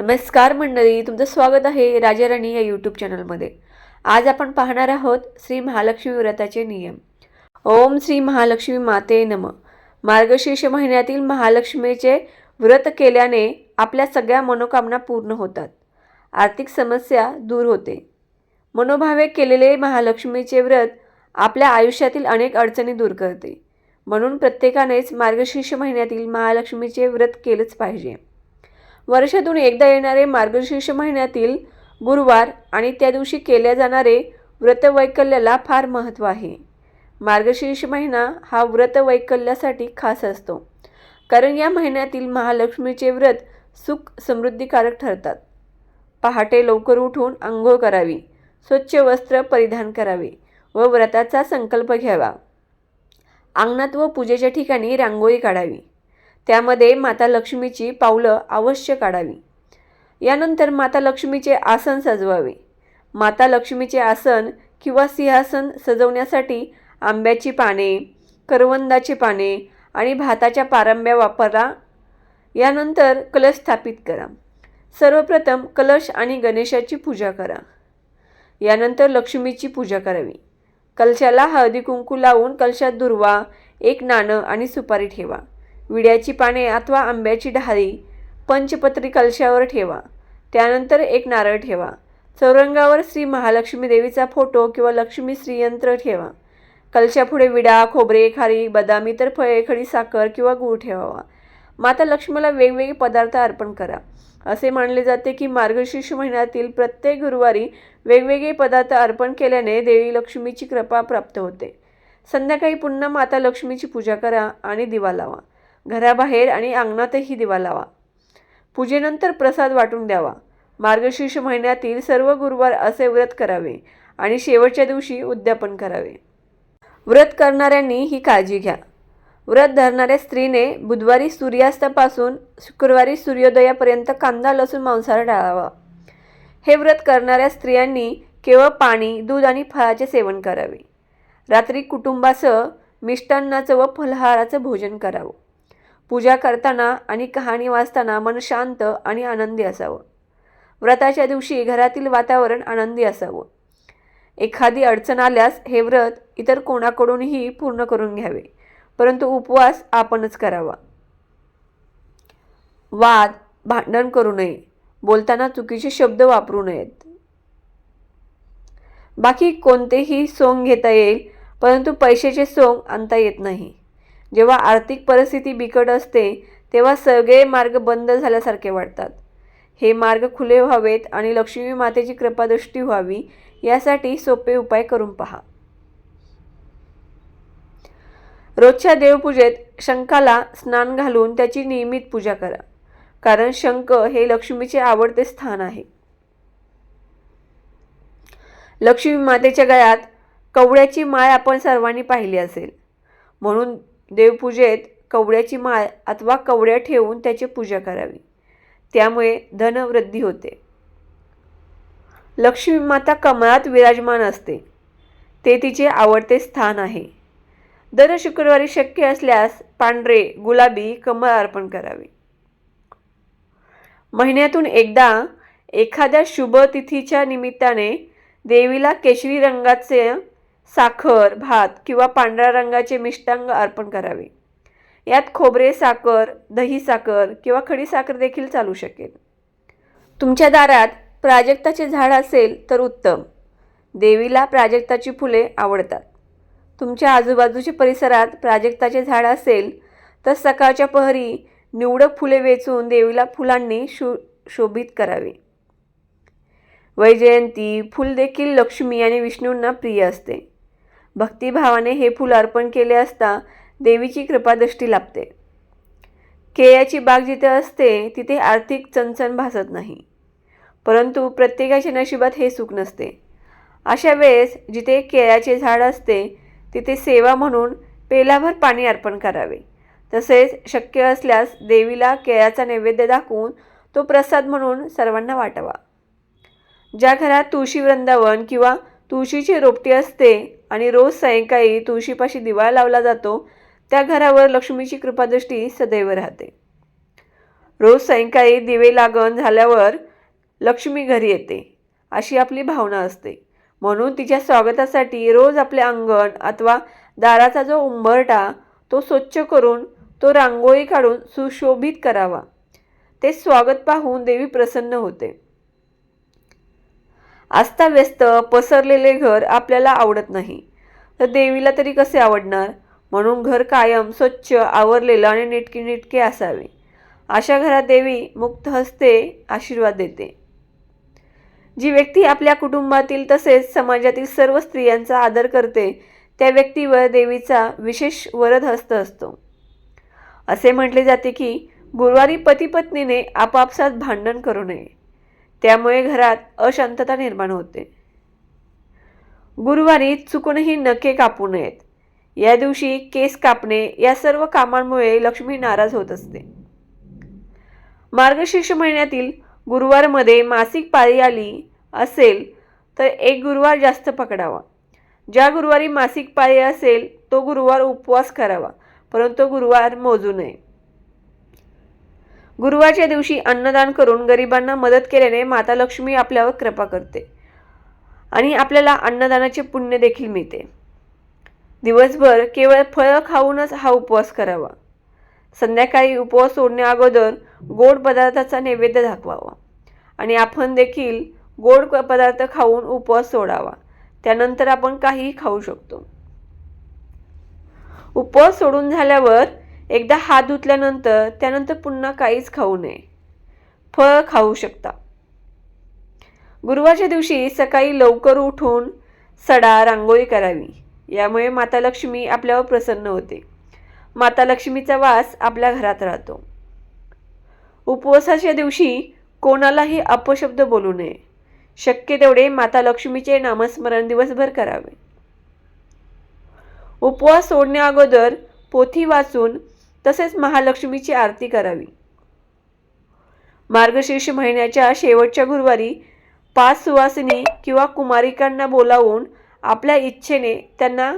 नमस्कार मंडळी तुमचं स्वागत आहे राजाराणी या यूट्यूब चॅनलमध्ये आज आपण पाहणार आहोत श्री महालक्ष्मी व्रताचे नियम. ओम श्री महालक्ष्मी माते नम. मार्गशीर्ष महिन्यातील महालक्ष्मीचे व्रत केल्याने आपल्या सगळ्या मनोकामना पूर्ण होतात. आर्थिक समस्या दूर होते. मनोभावे केलेले महालक्ष्मीचे व्रत आपल्या आयुष्यातील अनेक अडचणी दूर करते. म्हणून प्रत्येकानेच मार्गशीर्ष महिन्यातील महालक्ष्मीचे व्रत केलंच पाहिजे. वर्षातून एकदा येणारे मार्गशीर्ष महिन्यातील गुरुवार आणि त्या दिवशी केल्या जाणारे व्रतवैकल्याला फार महत्त्व आहे. मार्गशीर्ष महिना हा व्रतवैकल्यासाठी खास असतो कारण या महिन्यातील महालक्ष्मीचे व्रत सुख समृद्धीकारक ठरतात. पहाटे लवकर उठून आंघोळ करावी स्वच्छ वस्त्र परिधान करावे व व्रताचा संकल्प घ्यावा. अंगणात व पूजेच्या ठिकाणी रांगोळी काढावी. त्यामध्ये माता लक्ष्मीची पावलं अवश्य काढावी. यानंतर माता लक्ष्मीचे आसन सजवावे. माता लक्ष्मीचे आसन किंवा सिंहासन सजवण्यासाठी आंब्याची पाने करवंदाची पाने आणि भाताच्या पारंब्या वापरा. यानंतर कलश स्थापित करा. सर्वप्रथम कलश आणि गणेशाची पूजा करा. यानंतर लक्ष्मीची पूजा करावी. कलशाला हळदी कुंकू लावून कलशात दुर्वा एक नाणं आणि सुपारी ठेवा. विड्याची पाने अथवा आंब्याची डहाळी पंचपत्री कलशावर ठेवा. त्यानंतर एक नारळ ठेवा. चौरंगावर श्री महालक्ष्मी देवीचा फोटो किंवा लक्ष्मी श्रीयंत्र ठेवा. कलशापुढे विडा खोबरे खारी बदामी तर फळे खडी साखर किंवा गूळ ठेवावा. माता लक्ष्मीला वेगवेगळे पदार्थ अर्पण करा. असे मानले जाते की मार्गशीर्ष महिन्यातील प्रत्येक गुरुवारी वेगवेगळे पदार्थ अर्पण केल्याने देवी लक्ष्मीची कृपा प्राप्त होते. संध्याकाळी पुन्हा माता लक्ष्मीची पूजा करा आणि दिवा लावा. घराबाहेर आणि अंगणातही दिवा लावा. पूजेनंतर प्रसाद वाटून द्यावा. मार्गशीर्ष महिन्यातील सर्व गुरुवार असे व्रत करावे आणि शेवटच्या दिवशी उद्यापन करावे. व्रत करणाऱ्यांनी ही काळजी घ्या. व्रत धरणाऱ्या स्त्रीने बुधवारी सूर्यास्तापासून शुक्रवारी सूर्योदयापर्यंत कांदा लसूण मांसाहार टाळावा. हे व्रत करणाऱ्या स्त्रियांनी केवळ पाणी दूध आणि फळाचे सेवन करावे. रात्री कुटुंबासह मिष्टान्नाचं व फलहाराचं भोजन करावं. पूजा करताना आणि कहाणी वाचताना मन शांत आणि आनंदी असावं. व्रताच्या दिवशी घरातील वातावरण आनंदी असावं. एखादी अडचण आल्यास हे व्रत इतर कोणाकडूनही पूर्ण करून घ्यावे परंतु उपवास आपणच करावा. वाद भांडण करू नये. बोलताना चुकीचे शब्द वापरू नयेत. बाकी कोणतेही सोंग घेता येईल परंतु पैशाचे सोंग आणता येत नाही. जेव्हा आर्थिक परिस्थिती बिकट असते तेव्हा सगळे मार्ग बंद झाल्यासारखे वाटतात. हे मार्ग खुले व्हावेत आणि लक्ष्मी मातेची कृपादृष्टी व्हावी यासाठी सोपे उपाय करून पहा. रोजच्या देवपूजेत शंखाला स्नान घालून त्याची नियमित पूजा करा कारण शंख हे लक्ष्मीचे आवडते स्थान आहे. लक्ष्मी मातेच्या गळ्यात कवड्याची माळ आपण सर्वांनी पाहिली असेल. म्हणून देवपूजेत कवड्याची माळ अथवा कवड्या ठेवून त्याची पूजा करावी. त्यामुळे धनवृद्धी होते. लक्ष्मी माता कमळात विराजमान असते. ते तिचे आवडते स्थान आहे. दर शुक्रवारी शक्य असल्यास पांढरे गुलाबी कमळ अर्पण करावे. महिन्यातून एकदा एखाद्या शुभ तिथीच्या निमित्ताने देवीला केशरी रंगाचे साखर भात किंवा पांढऱ्या रंगाचे मिष्टांग अर्पण करावे. यात खोबरे साखर दही साखर किंवा खडी साखर देखील चालू शकेल. तुमच्या दारात प्राजक्ताचे झाड असेल तर उत्तम. देवीला प्राजक्ताची फुले आवडतात. तुमच्या आजूबाजूच्या परिसरात प्राजक्ताचे झाड असेल तर सकाळच्या पहरी निवडक फुले वेचून देवीला फुलांनी शो शोभित करावे. वैजयंती फूल देखील लक्ष्मी आणि विष्णूंना प्रिय असते. भक्तिभावाने हे फूल अर्पण केले असता देवीची कृपादृष्टी लाभते. केयाची बाग जिथे असते तिथे आर्थिक चणचण भासत नाही. परंतु प्रत्येकाच्या नशिबात हे सुख नसते. अशा वेळेस जिथे केळ्याचे झाड असते तिथे सेवा म्हणून पेलाभर पाणी अर्पण करावे. तसेच शक्य असल्यास देवीला केळ्याचा नैवेद्य दाखवून तो प्रसाद म्हणून सर्वांना वाटावा. ज्या घरात तुळशी वृंदावन किंवा तुळशीची रोपटी असते आणि रोज सायंकाळी तुळशीपाशी दिवा लावला जातो त्या घरावर लक्ष्मीची कृपादृष्टी सदैव राहते. रोज सायंकाळी दिवे लागण झाल्यावर लक्ष्मी घरी येते अशी आपली भावना असते. म्हणून तिच्या स्वागतासाठी रोज आपले अंगण अथवा दाराचा जो उंबरटा तो स्वच्छ करून तो रांगोळी काढून सुशोभित करावा. ते स्वागत पाहून देवी प्रसन्न होते. अस्ताव्यस्त पसरलेले घर आपल्याला आवडत नाही. तर देवीला तरी कसे आवडणार? म्हणून घर कायम स्वच्छ आवरलेलं आणि नीटके नीटके असावे. अशा घरात देवी मुक्त हस्ते आशीर्वाद देते. जी व्यक्ती आपल्या कुटुंबातील तसेच समाजातील सर्व स्त्रियांचा आदर करते त्या व्यक्तीवर देवीचा विशेष वरद हस्त असतो. असे म्हटले जाते की गुरुवारी पतीपत्नीने आपापसात भांडण करू नये. त्यामुळे घरात अशांतता निर्माण होते. गुरुवारी चुकूनही नखे कापू नयेत. या दिवशी केस कापणे या सर्व कामांमुळे लक्ष्मी नाराज होत असते. मार्गशीर्ष महिन्यातील गुरुवारमध्ये मासिक पाळी आली असेल तर एक गुरुवार जास्त पकडावा. ज्या गुरुवारी मासिक पाळी असेल तो गुरुवार उपवास करावा परंतु गुरुवार मोजू नये. गुरुवारच्या दिवशी अन्नदान करून गरिबांना मदत केल्याने माता लक्ष्मी आपल्यावर कृपा करते आणि आपल्याला अन्नदानाचे पुण्य देखील मिळते. दिवसभर केवळ फळं खाऊनच हा उपवास करावा. संध्याकाळी उपवास सोडण्या अगोदर गोड पदार्थाचा नैवेद्य दाखवावा आणि आपण देखील गोड प- पदार्थ खाऊन उपवास सोडावा. त्यानंतर आपण काहीही खाऊ शकतो. उपवास सोडून झाल्यावर एकदा हात धुतल्यानंतर त्यानंतर पुन्हा काहीच खाऊ नये. फळ खाऊ शकता. गुरुवारच्या दिवशी सकाळी लवकर उठून सडा रांगोळी करावी. यामुळे माता लक्ष्मी आपल्यावर प्रसन्न होते. माता लक्ष्मीचा वास आपल्या घरात राहतो. उपवासाच्या दिवशी कोणालाही अपशब्द बोलू नये. शक्य तेवढे माता लक्ष्मीचे नामस्मरण दिवसभर करावे. उपवास सोडण्या अगोदर पोथी वाचून तसेच महालक्ष्मीची आरती करावी. मार्गशीर्ष महिन्याच्या शेवटच्या गुरुवारी पाच सुवासिनी किंवा कुमारिकांना बोलावून आपल्या इच्छेने त्यांना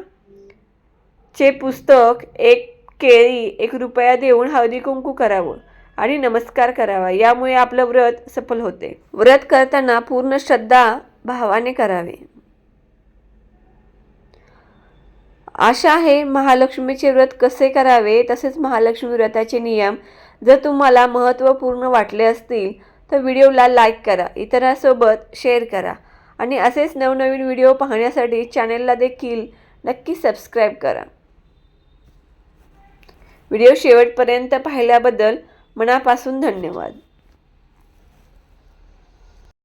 चे पुस्तक एक केळी एक रुपया देऊन हळदी कुंकू करावं आणि नमस्कार करावा. यामुळे आपलं व्रत सफल होते. व्रत करताना पूर्ण श्रद्धा भावाने करावे. आशा आहे महालक्ष्मीचे व्रत कसे करावे? तसेच महालक्ष्मी व्रताचे नियम जर तुम्हाला महत्त्वपूर्ण वाटले असतील तर व्हिडिओला लाईक करा इतरांसोबत शेअर करा. आणि असेच नवनवीन व्हिडिओ पाहण्यासाठी चॅनेलला देखील नक्की सबस्क्राईब करा. व्हिडिओ शेवटपर्यंत पाहिल्याबद्दल मनापासून धन्यवाद.